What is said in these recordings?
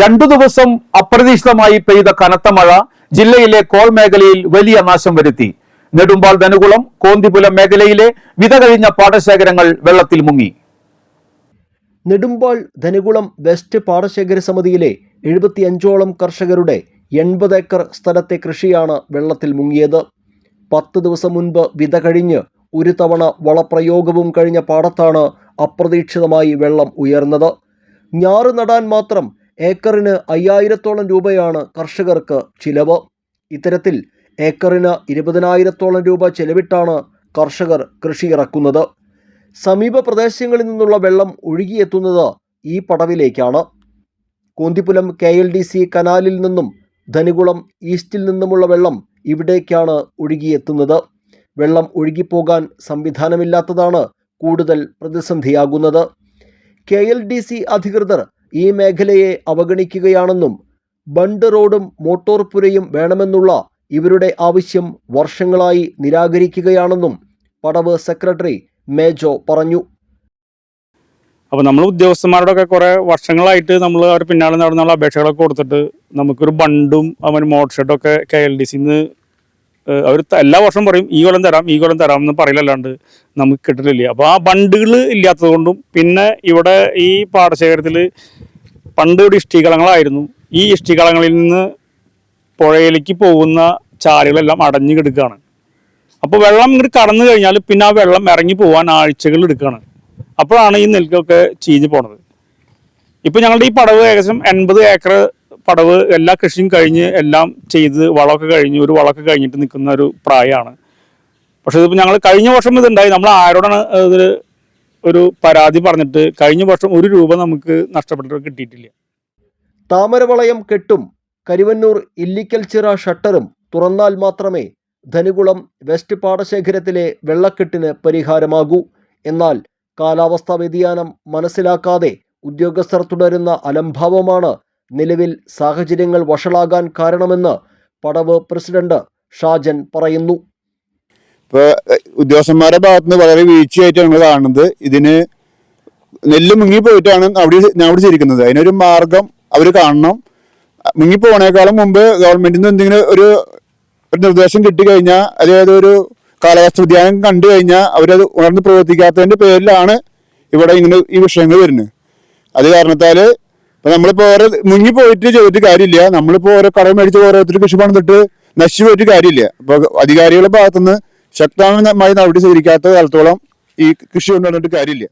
രണ്ടു ദിവസം അപ്രതീക്ഷിതമായി പെയ്ത കനത്ത മഴ ജില്ലയിലെ കോൾ മേഖലയിൽ വലിയ നാശം വരുത്തി. നെടുമ്പാൾ ധനുകുളം കോന്തിപുലം മേഖലയിലെ വിത കഴിഞ്ഞ പാടശേഖരങ്ങൾ വെള്ളത്തിൽ മുങ്ങി. നെടുമ്പാൾ ധനുകുളം വെസ്റ്റ് പാടശേഖര സമിതിയിലെ എഴുപത്തിയഞ്ചോളം കർഷകരുടെ എൺപത് ഏക്കർ സ്ഥലത്തെ കൃഷിയാണ് വെള്ളത്തിൽ മുങ്ങിയത്. പത്ത് ദിവസം മുൻപ് വിത കഴിഞ്ഞ് ഒരു തവണ വളപ്രയോഗവും കഴിഞ്ഞ പാടത്താണ് അപ്രതീക്ഷിതമായി വെള്ളം ഉയർന്നത്. ഞാറ് നടാൻ മാത്രം ഏക്കറിന് അയ്യായിരത്തോളം രൂപയാണ് കർഷകർക്ക് ചിലവ്. ഇത്തരത്തിൽ ഏക്കറിന് ഇരുപതിനായിരത്തോളം രൂപ ചെലവിട്ടാണ് കർഷകർ കൃഷി ഇറക്കുന്നത്. സമീപ പ്രദേശങ്ങളിൽ നിന്നുള്ള വെള്ളം ഒഴുകിയെത്തുന്നത് ഈ പടവിലേക്കാണ്. Koonthipulam K L D C കനാലിൽ നിന്നും ധനുകുളം ഈസ്റ്റിൽ നിന്നുമുള്ള വെള്ളം ഇവിടേക്കാണ് ഒഴുകിയെത്തുന്നത്. വെള്ളം ഒഴുകിപ്പോകാൻ സംവിധാനമില്ലാത്തതാണ് കൂടുതൽ പ്രതിസന്ധിയാകുന്നത്. കെ എൽ ഡി സി അധികൃതർ ഈ മേഖലയെ അവഗണിക്കുകയാണെന്നും ബണ്ട് റോഡും മോട്ടോർപുരയും വേണമെന്നുള്ള ഇവരുടെ ആവശ്യം വർഷങ്ങളായി നിരാകരിക്കുകയാണെന്നും പടവ് സെക്രട്ടറി മേജോ പറഞ്ഞു. അപ്പോൾ നമ്മൾ ഉദ്യോഗസ്ഥന്മാരുടെ ഒക്കെ കുറേ വർഷങ്ങളായിട്ട് നമ്മൾ അവർ പിന്നാലെ നടന്നുള്ള അപേക്ഷകളൊക്കെ കൊടുത്തിട്ട് നമുക്കൊരു ബണ്ടും അവൻ മോട്ടർ ഷെഡൊക്കെ കെ എൽ ഡി സിന്ന് അവർ എല്ലാ വർഷവും പറയും ഈ കൊല്ലം തരാം ഈ കൊല്ലം തരാം എന്ന് പറയില്ലല്ലാണ്ട് നമുക്ക് കിട്ടലില്ല. അപ്പോൾ ആ ബണ്ടുകൾ ഇല്ലാത്തത് കൊണ്ടും പിന്നെ ഇവിടെ ഈ പാടശേഖരത്തിൽ പണ്ട് ഇവിടെ ഇഷ്ടികളങ്ങളായിരുന്നു ഈ ഇഷ്ടികളങ്ങളിൽ നിന്ന് പുഴയിലേക്ക് പോകുന്ന ചാലുകളെല്ലാം അടഞ്ഞു കിടക്കുകയാണ്. അപ്പോൾ വെള്ളം ഇങ്ങോട്ട് കടന്നു കഴിഞ്ഞാൽ പിന്നെ ആ വെള്ളം ഇറങ്ങി പോകാൻ ആഴ്ചകൾ എടുക്കുകയാണ്. അപ്പോഴാണ് ഈ നെൽക്കൊക്കെ ചീഞ്ഞു പോണത്. ഇപ്പോൾ ഞങ്ങളുടെ ഈ പടവ് ഏകദേശം എൺപത് ഏക്കർ പടവ് എല്ലാ കൃഷിയും കഴിഞ്ഞ് എല്ലാം ചെയ്ത് വളമൊക്കെ കഴിഞ്ഞ് ഒരു വളമൊക്കെ കഴിഞ്ഞിട്ട് നിൽക്കുന്ന ഒരു പ്രായമാണ്. പക്ഷെ ഇതിപ്പോൾ ഞങ്ങൾ കഴിഞ്ഞ വർഷം ഇതുണ്ടായി. നമ്മൾ ആരോടാണ് ഇതിൽ ഒരു പരാതി പറഞ്ഞിട്ട് കഴിഞ്ഞ വർഷം ഒരു രൂപ നമുക്ക് നഷ്ടപ്പെട്ടിട്ട് കിട്ടിയിട്ടില്ല. താമരവളയം കെട്ടും കരുവന്നൂർ ഇല്ലിക്കൽ ചിറ ഷട്ടറും തുറന്നാൽ മാത്രമേ ധനുകുളം വെസ്റ്റ് പാടശേഖരത്തിലെ വെള്ളക്കെട്ടിന് പരിഹാരമാകൂ. എന്നാൽ കാലാവസ്ഥാ വ്യതിയാനം മനസ്സിലാക്കാതെ ഉദ്യോഗസ്ഥർ തുടരുന്ന അലംഭാവമാണ് നിലവിൽ സാഹചര്യങ്ങൾ വഷളാകാൻ കാരണമെന്ന് പടവ് പ്രസിഡന്റ് ഷാജൻ പറയുന്നു. ഇപ്പൊ ഉദ്യോഗസ്ഥന്മാരുടെ ഭാഗത്ത് നിന്ന് വളരെ വീഴ്ചയായിട്ട് ഞങ്ങൾ കാണുന്നത് ഇതിന് നെല്ല് മുങ്ങിപ്പോയിട്ടാണ് അവിടെ അവിടെ ചിരിക്കുന്നത് അതിനൊരു മാർഗം അവർ കാണണം. മുങ്ങിപ്പോണേക്കാളും മുമ്പ് ഗവൺമെന്റിൽ നിന്ന് എന്തെങ്കിലും ഒരു ഒരു നിർദ്ദേശം കിട്ടിക്കഴിഞ്ഞാൽ അതായത് ഒരു കാലാവസ്ഥ വ്യതിയാനം കണ്ടു കഴിഞ്ഞാൽ അവരത് ഉണർന്ന് പ്രവർത്തിക്കാത്തതിന്റെ പേരിലാണ് ഇവിടെ ഇങ്ങനെ ഈ വിഷയങ്ങൾ വരുന്നത്. അത് കാരണത്താൽ ഇപ്പൊ നമ്മളിപ്പോ ഓരോ മുങ്ങിപ്പോയിട്ട് ചെയ്തിട്ട് കാര്യമില്ല. നമ്മളിപ്പോ ഓരോ കടം മേടിച്ച് ഓരോരുത്തർ കൃഷി പണിതിട്ട് നശിച്ചു പോയിട്ട് കാര്യമില്ല. അപ്പൊ അധികാരികളുടെ ഭാഗത്തുനിന്ന് ശക്തമായി നടപടി സ്വീകരിക്കാത്ത കാലത്തോളം ഈ കൃഷി കൊണ്ടുവന്നിട്ട് കാര്യമില്ല.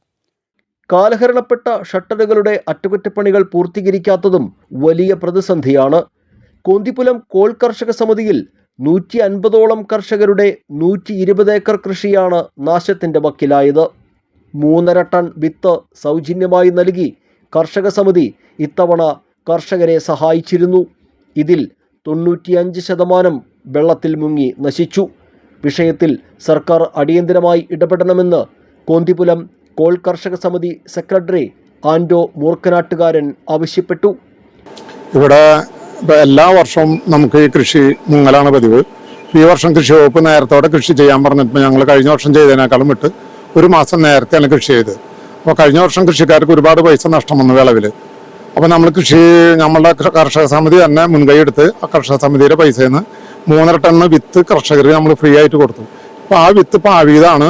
കാലഹരണപ്പെട്ട ഷട്ടറുകളുടെ അറ്റകുറ്റപ്പണികൾ പൂർത്തീകരിക്കാത്തതും വലിയ പ്രതിസന്ധിയാണ്. കൊന്തിപ്പുലം കോൾ കർഷക സമിതിയിൽ നൂറ്റി അൻപതോളം കർഷകരുടെ നൂറ്റി ഇരുപത് ഏക്കർ കൃഷിയാണ് നാശത്തിന്റെ വക്കിലായത്. മൂന്നര ടൺ വിത്ത് സൗജന്യമായി നൽകി കർഷക സമിതി ഇത്തവണ കർഷകരെ സഹായിച്ചിരുന്നു. ഇതിൽ തൊണ്ണൂറ്റിയഞ്ച് ശതമാനം വെള്ളത്തിൽ മുങ്ങി നശിച്ചു. വിഷയത്തിൽ സർക്കാർ അടിയന്തരമായി ഇടപെടണമെന്ന് കോന്തിപുലം കോൾ കർഷക സമിതി സെക്രട്ടറി ആൻഡോ മൂർക്കനാട്ടുകാരൻ ആവശ്യപ്പെട്ടു. ഇവിടെ എല്ലാ വർഷവും നമുക്ക് ഈ കൃഷി മുങ്ങലാണ് പതിവ്. ഈ വർഷം കൃഷി വകുപ്പ് നേരത്തോടെ കൃഷി ചെയ്യാൻ പറഞ്ഞിട്ട് ഞങ്ങൾ കഴിഞ്ഞ വർഷം ചെയ്തതിനേക്കാളും വിട്ട് ഒരു മാസം നേരത്തെയാണ് കൃഷി ചെയ്തത്. അപ്പോൾ കഴിഞ്ഞ വർഷം കൃഷിക്കാർക്ക് ഒരുപാട് പൈസ നഷ്ടം വന്നു വിളവിൽ അപ്പോൾ നമ്മൾ കൃഷി നമ്മളുടെ കർഷക സമിതി തന്നെ മുൻകൈ എടുത്ത് ആ കർഷക സമിതിയുടെ പൈസയിൽ നിന്ന് മൂന്നര ടണ്ണ് വിത്ത് കർഷകർക്ക് നമ്മൾ ഫ്രീ ആയിട്ട് കൊടുത്തു. അപ്പോൾ ആ വിത്ത് പാവിയതാണ്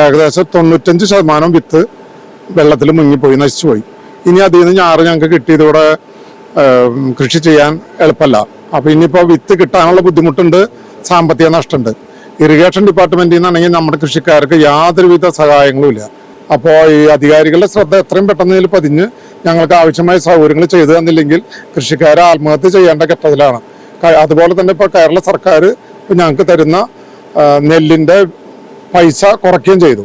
ഏകദേശം തൊണ്ണൂറ്റഞ്ച് ശതമാനം വിത്ത് വെള്ളത്തിൽ മുങ്ങിപ്പോയി നശിച്ചുപോയി. ഇനി അതിൽ നിന്ന് ഞാറ് ഞങ്ങൾക്ക് കിട്ടിയതോടെ കൃഷി ചെയ്യാൻ എളുപ്പമല്ല അപ്പോൾ ഇനിയിപ്പോൾ വിത്ത് കിട്ടാനുള്ള ബുദ്ധിമുട്ടുണ്ട് സാമ്പത്തിക നഷ്ടമുണ്ട് ഇറിഗേഷൻ ഡിപ്പാർട്ട്മെന്റിൽ നിന്നാണെങ്കിൽ നമ്മുടെ കൃഷിക്കാർക്ക് യാതൊരുവിധ സഹായങ്ങളും ഇല്ല. അപ്പോൾ ഈ അധികാരികളുടെ ശ്രദ്ധ എത്രയും പെട്ടെന്ന് ഇതിൽ പതിഞ്ഞ് ഞങ്ങൾക്ക് ആവശ്യമായ സൗകര്യങ്ങൾ ചെയ്തു തന്നില്ലെങ്കിൽ കൃഷിക്കാരെ ആത്മഹത്യ ചെയ്യേണ്ട ഘട്ടത്തിലാണ്. അതുപോലെ തന്നെ ഇപ്പോൾ കേരള സർക്കാർ ഇപ്പം ഞങ്ങൾക്ക് തരുന്ന നെല്ലിന്റെ പൈസ കുറയ്ക്കുകയും ചെയ്തു.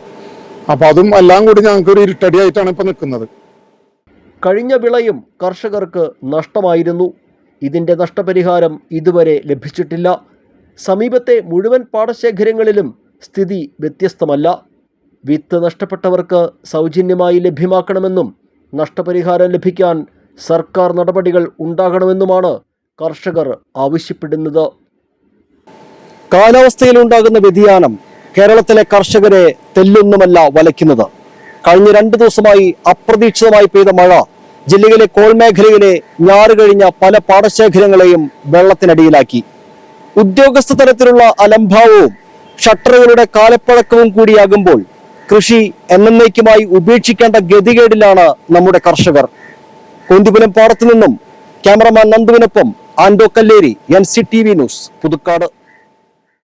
അപ്പോൾ അതും എല്ലാം കൂടി ഞങ്ങൾക്ക് ഒരു ഇരുട്ടടിയായിട്ടാണ് ഇപ്പോൾ നിൽക്കുന്നത്. കഴിഞ്ഞ വിളയും കർഷകർക്ക് നഷ്ടമായിരുന്നു. ഇതിന്റെ നഷ്ടപരിഹാരം ഇതുവരെ ലഭിച്ചിട്ടില്ല. സമീപത്തെ മുഴുവൻ പാടശേഖരങ്ങളിലും സ്ഥിതി വ്യത്യസ്തമല്ല. വിത്ത് നഷ്ടപ്പെട്ടവർക്ക് സൗജന്യമായി ലഭ്യമാക്കണമെന്നും നഷ്ടപരിഹാരം ലഭിക്കാൻ സർക്കാർ നടപടികൾ ഉണ്ടാകണമെന്നുമാണ് കർഷകർ ആവശ്യപ്പെടുന്നത്. കാലാവസ്ഥയിലുണ്ടാകുന്ന വ്യതിയാനം കേരളത്തിലെ കർഷകരെ തെല്ലൊന്നുമല്ല വലയ്ക്കുന്നത്. കഴിഞ്ഞ രണ്ടു ദിവസമായി അപ്രതീക്ഷിതമായി പെയ്ത മഴ ജില്ലയിലെ കോൾമേഖലയിലെ ഞാറ് കഴിഞ്ഞ പല പാടശേഖരങ്ങളെയും വെള്ളത്തിനടിയിലാക്കി. ഉദ്യോഗസ്ഥ തലത്തിലുള്ള അലംഭാവവും ഷട്ടറുകളുടെ കാലപ്പഴക്കവും കൂടിയാകുമ്പോൾ കൃഷി എന്നേക്കുമായി ഉപേക്ഷിക്കേണ്ട ഗതികേടിലാണ് നമ്മുടെ കർഷകർ. കുന്തിപുലം പാടത്തു നിന്നും cameraman നന്ദുവിനൊപ്പം Anto Kalleri N C T V news Puthukkad.